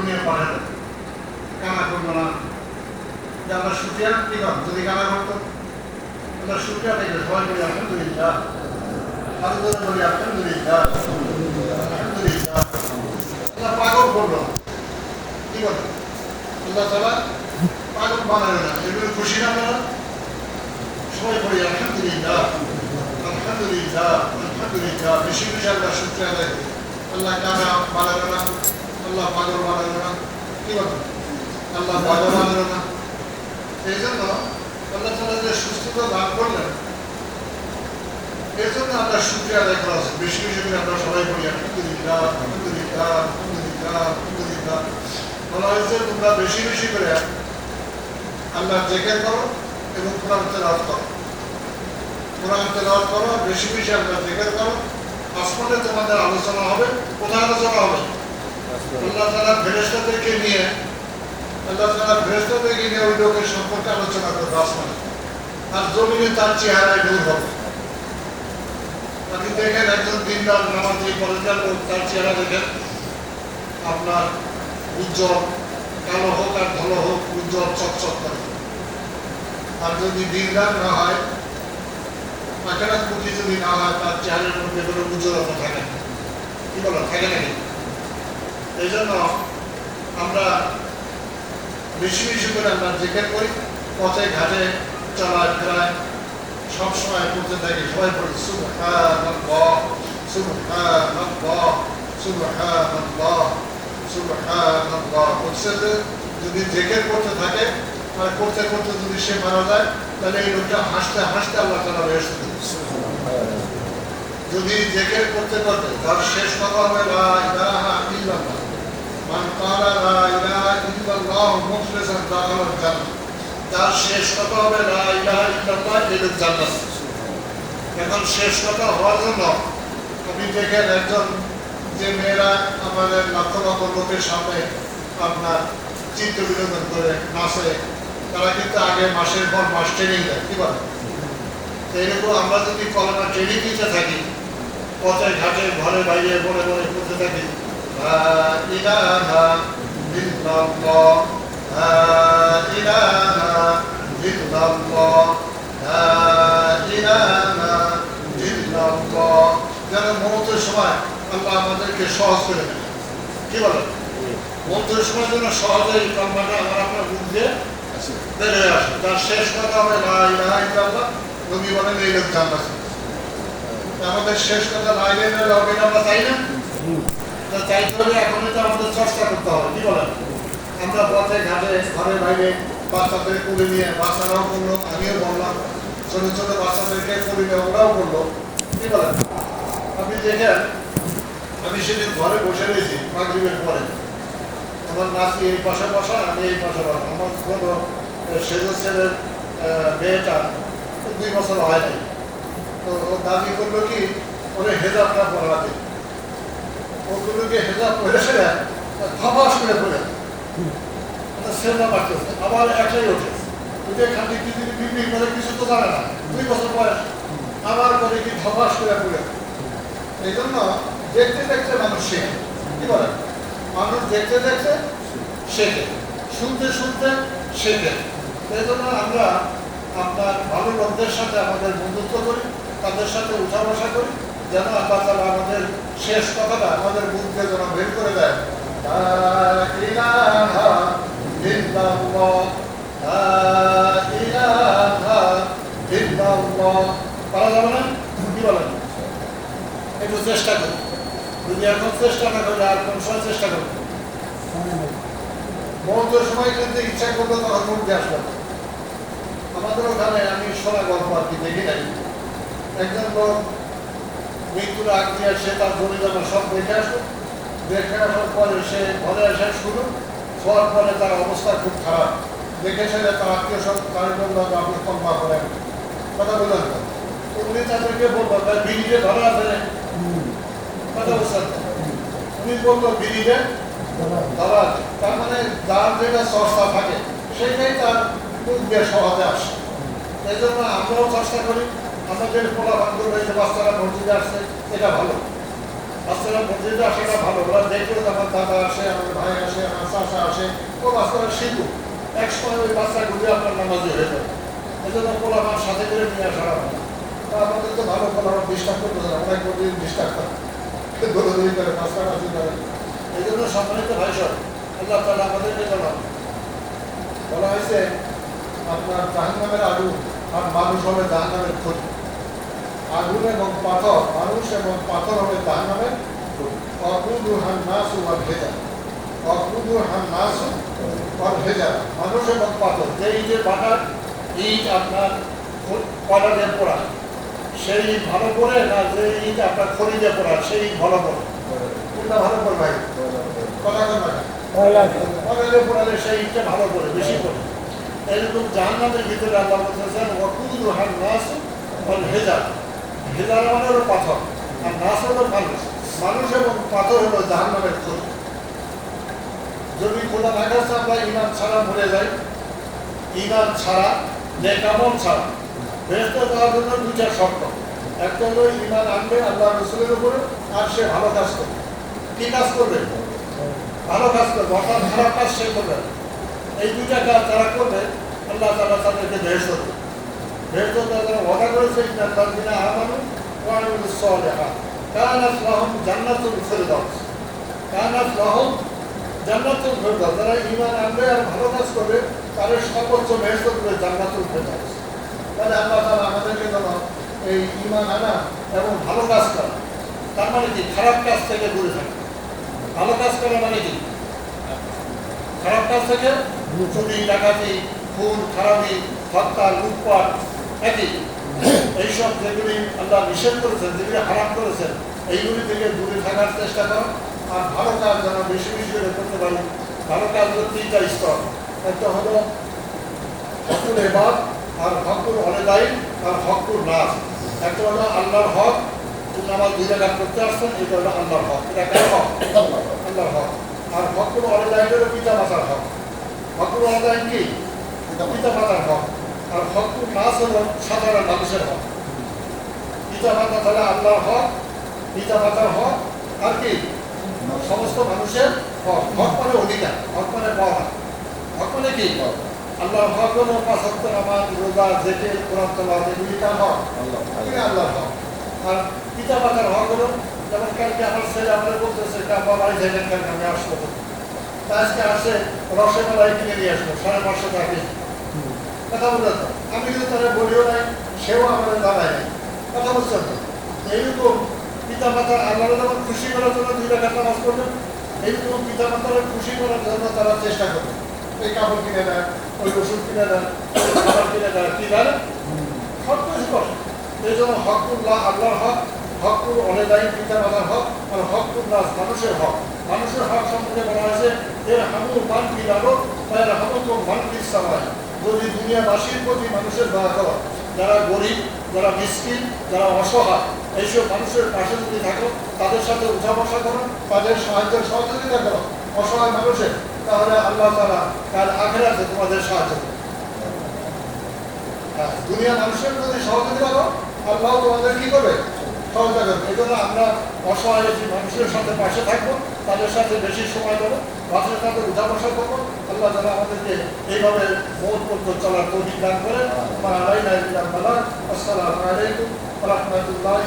দুনিয়া পাঠাতে কানা করব না। যে আমরা সুফিয়া কি যদি কানা করতো? আমরা সুফিয়া থেকে সবাই বলি আলহামদুলিল্লাহ ধরে বলি আলহামদুলিল্লাহ আলহামদুলিল্লাহ কি বলে? আল্লাহ তালা বানাবে না খুশি না আপনারা সবাই বলি আলহামদুলিল্লাহ আলহামদুলিল্লাহ আলহামদুলিল্লাহ বেশি বেশি আল্লাহ আদায় করি। আল্লাহ কানা বানাবে না। আল্লাহ পাগল বানাবে না। কি বলে আল্লাহ পাগল বানাবে না। এই জন্য আল্লাহ তালা যে সুস্থতা দান করলেন এর জন্য শুক্রিয়া আদায় করা উচিত। বেশি বেশি করে আমরা সবাই বলি আলহামদুলিল্লাহ আলহামদুলিল্লাহ আলহামদুলিল্লাহ আলহামদুলিল্লাহ বলা হয়েছে, তোমরা বেশি বেশি করে আল্লাহ জেকের করো এবং কোরআন তেলাওয়াত করো। কোরআন তেলাওয়াত করো, বেশি বেশি আল্লাহ জেকের করো। আসমানে তোমাদের আলোচনা হবে কোথায় আলোচনা হবে। আপনার উজ্জ্বল, কালো হোক আর ধলো হোক, উজ্জ্বল চকচক করে। আর যদি দিনদার না হয়, আখেরাত মুখী যদি না হয়, তার চেহারার মধ্যে কোনো উজ্জ্বলতা থাকে। কি বলো, থাকে নাকি? এই জন্য আমরা বেশি বেশি করে আমরা জেকের করি পথে ঘাটে চলায় ফেরায় সবসময় করতে থাকি। সবাই পড়ি সুবহানাল্লাহ সুবহানাল্লাহ সুবহানাল্লাহ সুবহানাল্লাহ। বলছে যে যদি জেকের করতে থাকে করতে করতে যদি সে মারা যায় তাহলে এই লোকটা হাসতে হাসতে আল্লাহ তালা দেবে যদি জেকের করতে করতে তার শেষ কথা হবে লা ইলাহা ইল্লাল্লাহ। মান ক্বালা লা ইলাহা ইল্লাল্লাহ মুখলিসান দাখালাল জান্নাহ তার শেষ কথা হবে লা ইলাহা ইল্লাল্লাহ এই লোক জান্নাত। এখন শেষ কথা হওয়ার জন্য আপনি দেখেন একজন যে মেয়েরা আমাদের লক্ষ লক্ষ লোকের সামনে আপনার চিত্ত বিনোদন করে, নাচে। তারা কিন্তু আগে মাসের পর মাস ট্রেনিং দেয়, কি বলে? তো এরকম আমরা যদি কলমা ট্রেনিং দিতে থাকি, পথে ঘাটে, ঘরে বাইরে বলে বলে করতে থাকি লা ইলাহা ইল্লাল্লাহ লা ইলাহা ইল্লাল্লাহ লা ইলাহা ইল্লাল্লাহ যেন মমতের সময় আল্লাহ আমাদেরকে সহজ করে দেয় কি বলে? মমতের সময় যেন কলমাটা আমার আপনার মুখ বের হয়ে আসে। তার শেষ কথা হবে লা ইলাহা ইল্লাল্লাহ। নবী বলেন এই লোক জান্নাত আমাদের শেষ কথা লা ইলাহা ইল্লাল্লাহ। এটা আমরা চাই না? ঘরে বাইরে বাচ্চাদের কুলে নিয়ে, বাচ্চারাও করল, আমিও ছোট ছোট কি এই পাশে বসা আমি এই পাশে আমার কোনো সেজো ছেলের মেয়েটা দুই বছর হয়নি তো দাবি করল কি, ওরে হেজাবটা পড়াতে। ওগুলোকে হেজাব পরে সেরে ধপাস করে পড়ে। সেটা বাড়তেছে, আবার একটাই ওঠে উঠে খালি কিছু বিক্রি করে কিছু তো জানে না, দুই বছর বয়স। আবার করে কি ধপাস করে পড়ে। এই জন্য দেখতে দেখতে মানুষ শেখে। কি বলে? মানুষ দেখতে দেখতে শেখে। শুনতে শুনতে শেখে। এই জন্য আমরা আপনার ভালো লোকদের সাথে আমাদের বন্ধুত্ব করি, তাদের সাথে উঠা বসা করি। যেন আল্লাহ তালা আমাদের শেষ কথাটা আমাদের মুখকে যেন বের করে দেয়। একটু চেষ্টা এখন চেষ্টা চেষ্টা সময় কিন্তু ইচ্ছা আমাদের ওখানে আমি শোনা গল্প আর কি, দেখি নাই। একজন লোক মৃত্যুর আগ দিয়ে সে তার জমি জমা সব দেখে আসুক দেখে আসার পরে সে ঘরে আসা শুরু। হওয়ার পরে তার অবস্থা খুব খারাপ। দেখে সে তার আত্মীয় সব তার বলল যে আপনি কম্পা করেন কথা বললেন তো? উনি তাদেরকে বলল তার বিড়িতে ধরা আছে। কথা বুঝছেন তো? উনি বলল বিড়িতে ধরা আছে। তার মানে যার যেটা সস্তা থাকে সেটাই তার মুখ দিয়ে সহজে আসে এই জন্য আমরাও চেষ্টা করি আমাদের বান্ধব হয়েছে বাচ্চারা মসজিদে আসছে, এটা ভালো। বাচ্চারা মসজিদে আসাটা ভালো, ওরা দেখল যে আমার দাদা আসে, আমার ভাই আসে, আমার চাষা আসে, ও বাচ্চারা শিখুক। এক সময় ওই বাচ্চাগুলি আপনার নামাজি হয়ে যাবে। এই জন্য পোলাপান সাথে করে নিয়ে আসাটা ভালো। তা আমাদের তো ভালো পোলাপান ডিস্টার্ব করতে না অনেক প্রতিদিন ডিস্টার্ব করে। দৌড়দৌড়ি করে পাঁচটা মাসি করে এই জন্য সম্মানিত ভাই সব আল্লাহ তালা আমাদেরকে জানান বলা হয়েছে, আপনার জাহান্নামের আগুন আর মানুষ হবে জাহান্নামের ক্ষতি আগুন এবং পাথর মানুষ এবং পাথর হবে জাহান্নামের অকুদু হান নাসু আর ভেজা অকুদু হান নাসু আর ভেজা মানুষ এবং পাথর। যে ইটের ইট আপনার পোড়া। সেই ইট ভালো করে না যে ইট আপনার খড়ি দিয়ে পোড়া? সেই ইট ভালো করে কোনটা ভালো করে ভাই? কথা পোড়ালে সেই ইটটা ভালো করে বেশি করে এরকম জাহান্নামের ভিতরে আল্লাহ বলতেছেন ওয়াকুদু হান নাসু আর ভেজা ভেজার মানে হলো পাথর, আর নাস হলো মানুষ। মানুষ এবং পাথর হলো জাহান্নামের ক্ষতি যদি খোদা না আমরা ইমান ছাড়া মরে যাই। ইমান ছাড়া নেকামল ছাড়া। বেহেস্ত যাওয়ার জন্য দুইটা শর্ত। একটা হলো ইমান আনবে আল্লাহ রসুলের উপরে, আর সে ভালো কাজ করবে। কি কাজ করবে? ভালো কাজ করবে। অর্থাৎ খারাপ কাজ সে করবে এই দুইটা কাজ যারা করবে, আল্লাহ তালা তাদেরকে বেহেস্ত দেবে তারা মানে কি? খারাপ কাজ থাকা ভালো কাজ করা মানে কি? খারাপ কাজ থেকে চুরি ডাকাতি, খুন, খারাপি, হত্যা, লুটপাট একই এইসব যেগুলি আল্লাহ নিষেধ করেছেন, যেগুলি হারাম করেছেন, এইগুলি থেকে দূরে থাকার চেষ্টা করো। আর ভালো কাজ যেন বেশি বেশি করে করতে পারি। ভালো কাজ হলো তিনটা স্তর। একটা হলো হকুল এবার আর হকুল অনেদাই আর হকুল নাচ একটা হলো আল্লাহর হক তুমি আমার দুই জায়গা করতে আসছেন, এটা হলো আল্লাহর হক। এটা কেন হক? আল্লাহর হক। আর হকুল অনেদাই হলো পিতা মাতার হক। হকুল অনেদাই কি? পিতা মাতার হক। আর হকুল নাচ হলো সাধারণ মানুষের হক। পিতা মাতা তাহলে আল্লাহর হক পিতা মাতার হক আর কি? সমস্ত মানুষের হক। হক মানে অধিকার হক মানে পাওয়া হক মানে কি? আল্লাহর হক হলো পাঁচ হক্ত নামাজ রোজা জেকে কোরআন তেলাওয়াত এগুলি তার হক। আল্লাহর হক। আর পিতা মাতার হক হলো যেমন কালকে আমার ছেলে আমাদের বলতেছে আমার বাড়ি যাইলেন কালকে আমি আসব আজকে আসে রসগোল্লাই কিনে নিয়ে আসব সাড়ে পাঁচশো টাকা। কথা বলে তো আমি কিন্তু তারা বলিও নাই, সেও আমাদের জানায় নাই। কথা তো? এইরকম পিতা মাতা আল্লাহ যেমন খুশি করার জন্য দুই টাকা নামাজ করবেন এইরকম পিতা মাতার খুশি করার জন্য তারা চেষ্টা করবে। এই কাপড় কিনে দেয়, ওই ওষুধ কিনে দেয় খাবার কিনে দেয়, কি দেয় সব কিছু করে। এই জন্য হকুল্লাহ আল্লাহর হক হকুল অনেদায়ী পিতা মাতার হক, আর হকুল্লাহ মানুষের হক। মানুষের হক সম্পর্কে বলা হয়েছে, এর হামু মান কি লাগো এর হামু তো মান কি সামায় যদি দুনিয়াবাসীর প্রতি মানুষের দয়া করো। যারা গরিব যারা মিসকিন যারা অসহায় এইসব মানুষের পাশে যদি থাকো তাদের সাথে উঠা বসা করো তাদের সাহায্যের সহযোগিতা করো অসহায় মানুষের তাহলে আল্লাহ তারা কাল আছে তোমাদের সাহায্য হ্যাঁ, দুনিয়া মানুষের প্রতি সহযোগিতা করো আল্লাহ তোমাদের কি করবে? সহযোগিতা করবে এই জন্য আমরা অসহায় যে মানুষের সাথে পাশে থাকব, তাদের সাথে বেশি সময় দেবো মানুষের সাথে উঠাবসা করব। আল্লাহ যেন আমাদেরকে এইভাবে মত পর্যন্ত চলার তৌফিক দান করে আসসালামু আলাইকুম রহমতুল্লাহ